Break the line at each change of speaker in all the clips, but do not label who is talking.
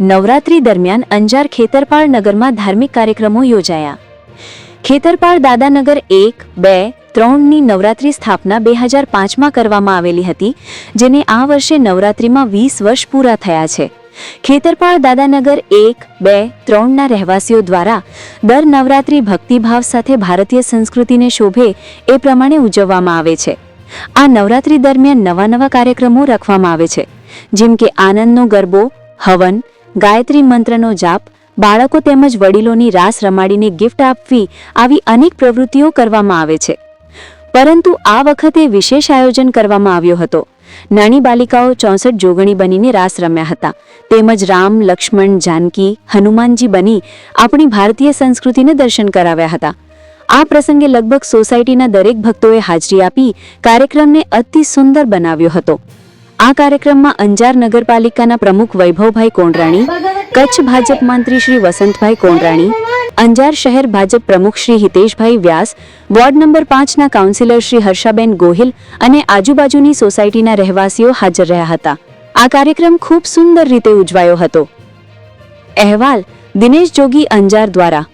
નવરાત્રી દરમિયાન અંજાર ખેતરપાળ નગરમાં ધાર્મિક કાર્યક્રમો યોજાયા. ખેતરપાળ દાદાનગર એક, બે, ત્રણની નવરાત્રી સ્થાપના બે હજાર પાંચમાં કરવામાં આવેલી હતી, જેને આ વર્ષે નવરાત્રીમાં વીસ વર્ષ પૂરા થયા છે. ખેતરપાળ દાદાનગર એક, બે, ત્રણના રહેવાસીઓ દ્વારા દર નવરાત્રી ભક્તિભાવ સાથે ભારતીય સંસ્કૃતિને શોભે એ પ્રમાણે ઉજવવામાં આવે છે. આ નવરાત્રી દરમિયાન નવા નવા કાર્યક્રમો રાખવામાં આવે છે, જેમ કે આનંદનો ગરબો, હવન ગાયત્રી મંત્રનો જાપ, બાળકો તેમજ વડીલોની રાસ રમાડીને ગિફ્ટ આપવી આવી અનેક પ્રવૃત્તિઓ કરવામાં આવે છે. પરંતુ આ વખતે વિશેષ આયોજન કરવામાં આવ્યો હતો. નાની બાલિકાઓ ચોસઠ જોગણી બનીને રાસ રમ્યા હતા. તેમજ રામ, લક્ષ્મણ, જાનકી, હનુમાનજી બની આપણી ભારતીય સંસ્કૃતિને દર્શન કરાવ્યા હતા. આ પ્રસંગે લગભગ સોસાયટીના દરેક ભક્તોએ હાજરી આપી કાર્યક્રમને અતિ સુંદર બનાવ્યો હતો. આ કાર્યક્રમમાં અંજાર નગરપાલિકાના પ્રમુખ વૈભવભાઈ કોંડરાણી, કચ્છ ભાજપ મંત્રી શ્રી વસંતભાઈ કોંડરાણી, અંજાર શહેર ભાજપ પ્રમુખ શ્રી હિતેશભાઈ વ્યાસ, વોર્ડ નંબર પાંચના કાઉન્સિલર શ્રી હર્ષાબેન ગોહિલ અને આજુબાજુની સોસાયટીના રહેવાસીઓ હાજર રહ્યા હતા. આ કાર્યક્રમ ખૂબ સુંદર રીતે ઉજવાયો હતો. અહેવાલ, દિનેશ જોગી, અંજાર દ્વારા.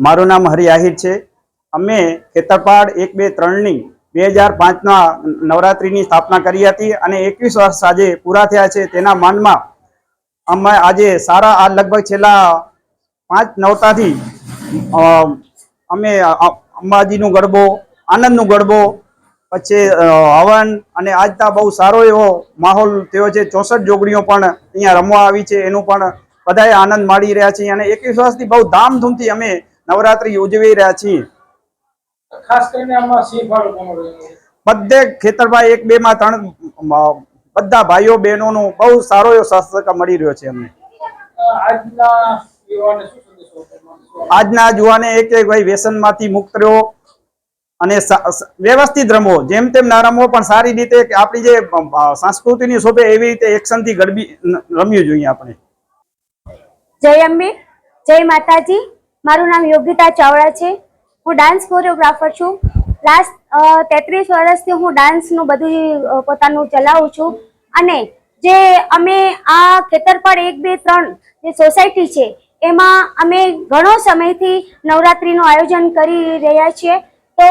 મારું નામ હરિ આહિર છે. અમે ખેતરપાડ એક બે ત્રણની બે હજાર પાંચના નવરાત્રિની સ્થાપના કરી હતી અને એકવીસ વર્ષ આજે પૂરા થયા છે. તેના માનમાં અમે આજે સારા આ લગભગ છેલ્લા પાંચ નવતાથી અમે અંબાજીનું ગરબો, આનંદનું ગરબો, પછી હવન અને આજના બહુ સારો એવો માહોલ થયો છે. ચોસઠ જોગણીઓ પણ અહીંયા રમવા આવી છે. એનું પણ બધાએ આનંદ માણી રહ્યા છીએ અને એકવીસ વર્ષથી બહુ ધામધૂમથી અમે નવરાત્રિ ઉજવી રહ્યા છીએ.
ખાસ કરીને આમાં સિંહ ફાળો કોનો રહ્યો
બધે ખેતરભાઈ એક બે માં ત્રણ બધા ભાઈઓ બહેનોનો બહુ સારો એવો સહકાર મળી રહ્યો છે અમને
આજના યુવાને
એક એક ભાઈ વ્યસનમાંથી મુક્ત રહ્યો અને વ્યવસ્થિત રમવો જેમ તેમ ના રમવો પણ સારી રીતે આપણી જે સંસ્કૃતિ સંસ્કૃતિની શોભે એવી રીતે એક્શનથી ગરબી ન- રમવી જોઈએ આપણે.
જય અંબે જય માતાજી. મારું નામ યોગિતા ચાવડા છે. હું ડાન્સ કોરિયોગ્રાફર છું. લાસ્ટ તેત્રીસ વર્ષથી હું ડાન્સનું બધું પોતાનું ચલાવું છું. અને જે અમે આ ખેતરપાળ એક, બે, ત્રણ જે સોસાયટી છે, એમાં અમે ઘણો સમયથી નવરાત્રિનું આયોજન કરી રહ્યા છીએ. તો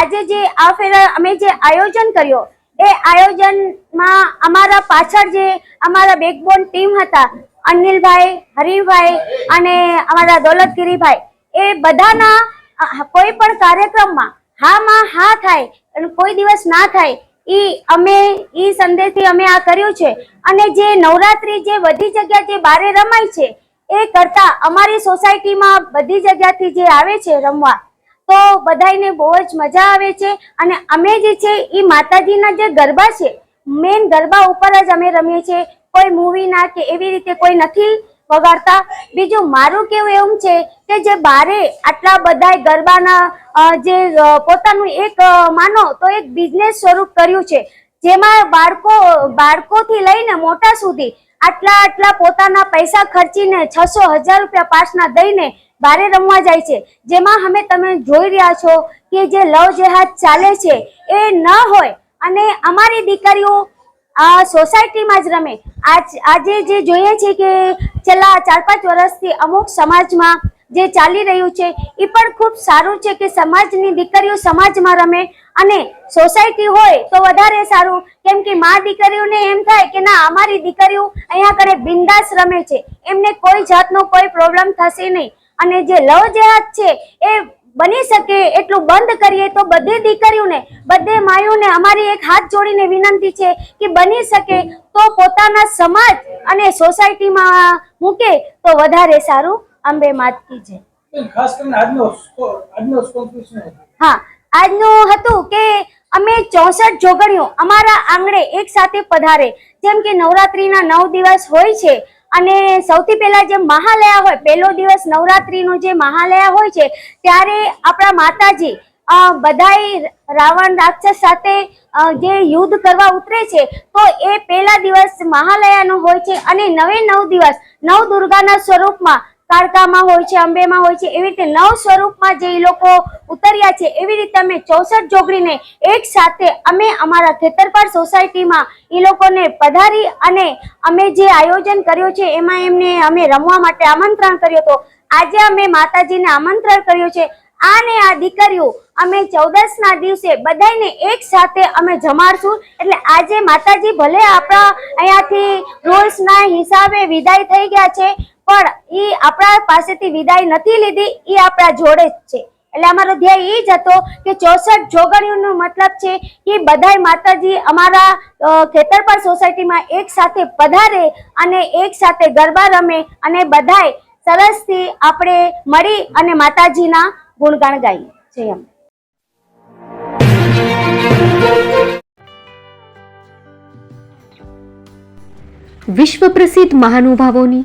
આજે જે આ ફેરા, અમે જે આયોજન કર્યો, એ આયોજનમાં અમારા પાછળ જે અમારા બેકબોન ટીમ હતા, અનિલભાઈ હરિભાઈ અને અમારા દોલતગીરીભાઈ, એ બધાના કોઈ પણ કાર્યક્રમમાં હામાં હા થાય અને કોઈ દિવસ ના થાય, ઈ અમે, ઈ સંદેશથી અમે આ કર્યું છે. અને જે નવરાત્રી જે બધી જગ્યા જે બારે રમાય છે, એ કરતા અમારી સોસાયટીમાં બધી જગ્યાથી જે આવે છે રમવા, તો બધાયને બહુ જ મજા આવે છે. અને અમે જે છે એ માતાજીના જે ગરબા છે, મેન ગરબા ઉપર જ અમે રમીએ છીએ. કોઈ મૂવી ના કે એવી રીતે કોઈ નથી વગાડતા. બીજું મારું કેવું એવું છે કે જે બારે આટલા બધા ગરબાના જે પોતાનું એક માનો તો એક બિઝનેસ સ્વરૂપ કર્યું છે. જેમાં બાળકો, બાળકોથી લઈને મોટા સુધી આટલા આટલા પોતાના પૈસા ખર્ચીને છસો હજાર રૂપિયા પાસના દઈને બારે રમવા જાય છે. જેમાં અમે તમે જોઈ રહ્યા છો કે જે લવ જેહાદ ચાલે છે એ ન હોય અને અમારી દીકરીઓ આ સોસાયટીમાં જ રમે. આજ જે જોઈએ છે કે છેલ્લા ચાર પાંચ વર્ષથી અમુક સમાજમાં જે ચાલી રહ્યું છે એ પણ ખૂબ સારું છે કે સમાજની દીકરીઓ સમાજમાં રમે. અને સોસાયટી હોય તો વધારે સારું. કેમ કે મા દીકરીઓને એમ થાય કે ના, અમારી દીકરીઓ અહીંયા કરે બિંદાસ રમે છે. એમને કોઈ જાતનો કોઈ પ્રોબ્લેમ થશે નહીં. અને જે લવ જેહાદ છે, એ બની શકે એટલું બંધ કરીએ તો બધી દીકરીઓને બધે માયુને અમારી એક હાથ જોડીને વિનંતી છે કે બની શકે તો પોતાના સમાજ અને સોસાયટીમાં મૂકે તો વધારે સારું. અંબે માતકી છે
ખાસ કરીને આજનો આજનો સ્કોપ શું હતો?
હા આજનું હતું કે અમે ચોસઠ જોગણીઓ અમારા આંગણે એક સાથે પધારે. જેમ કે નવરાત્રીના નવ દિવસ હોય છે અને સૌથી પહેલા જે મહાલયા હોય, પહેલો દિવસ નવરાત્રીનો જે મહાલયા હોય છે, ત્યારે આપણા માતાજી બધાય રાવણ રાક્ષસ સાથે જે યુદ્ધ કરવા ઉતરે છે, તો એ પહેલા દિવસ મહાલયાનો હોય છે અને નવે નવ દિવસ નવ દુર્ગાના સ્વરૂપમાં કાળકામાં હોય છે, અંબેમાં હોય છે, એવી રીતે નવ સ્વરૂપમાં જે લોકો ઉતર્યા છે, એવી રીતે અમે ચોસઠ જોગડીને એક સાથે અમે અમારા ખેતરપાડ સોસાયટીમાં એ લોકોને પધારી અને અમે જે આયોજન કર્યું છે, એમાં એમને અમે રમવા માટે આમંત્રણ કર્યું હતું. આજે અમે માતાજીને આમંત્રણ કર્યું છે. આ ને આ દીકરીઓ અમે ચૌદસ ના દિવસે બધાને એક સાથે અમે જમાડશું. એટલે આજે માતાજી ભલે આપણા અહીંયાથી રોલ્સના હિસાબે વિદાય થઈ ગયા છે પણ એ આપણા પાસેથી વિદાય નથી લીધી એ આપણા જોડે જ છે. એટલે અમારો ધ્યેય એ જ હતો કે ચોસઠ જોગણીઓનો મતલબ છે કે બધાય માતાજી અમારા ખેતરપાળ સોસાયટીમાં એક સાથે પધારે અને એક સાથે ગરબા રમે અને બધાય સરસથી આપણે મળી અને માતાજીના ગુણગાન ગાઈએ. જય અંબે
વિશ્વ પ્રસિદ્ધ મહાનુભાવોની